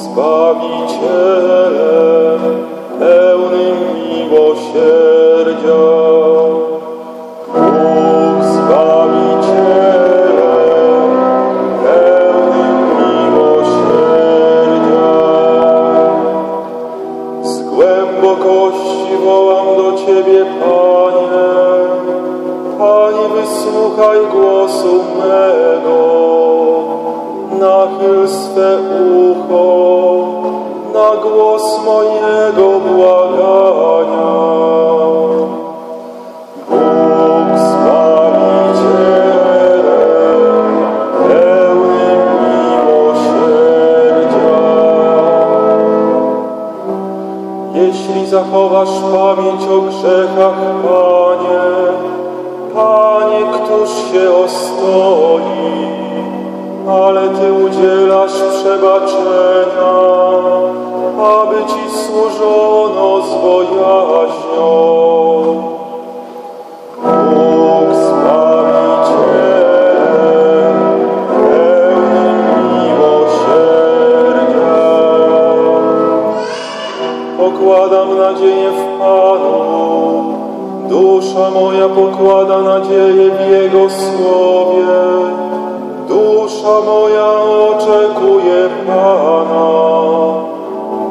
Zbawicielem pełnym miłosierdzia. Bóg pełnym miłosierdzia. Z głębokości wołam do Ciebie, Panie. Głosu mego. Nachyl swe ucho na głos mojego błagania. Zachowasz pamięć o grzechach, Panie, Panie, któż się ostoi? Ale Ty udzielasz przebaczenia, aby Ci służono z bojaźnią. Pokładam nadzieję w Panu, dusza moja pokłada nadzieję w Jego Słowie. Pana,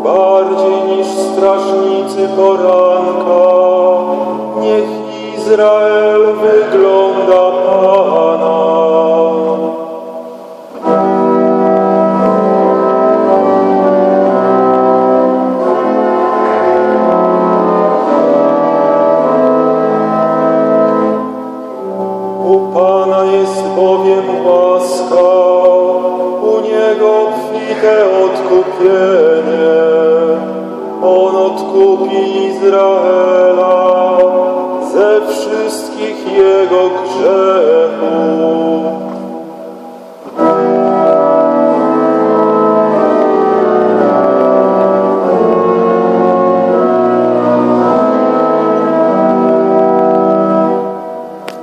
bardziej niż strażnicy poranka. Niech Izrael wygląda Pana. Obfite odkupienie. On odkupi Izraela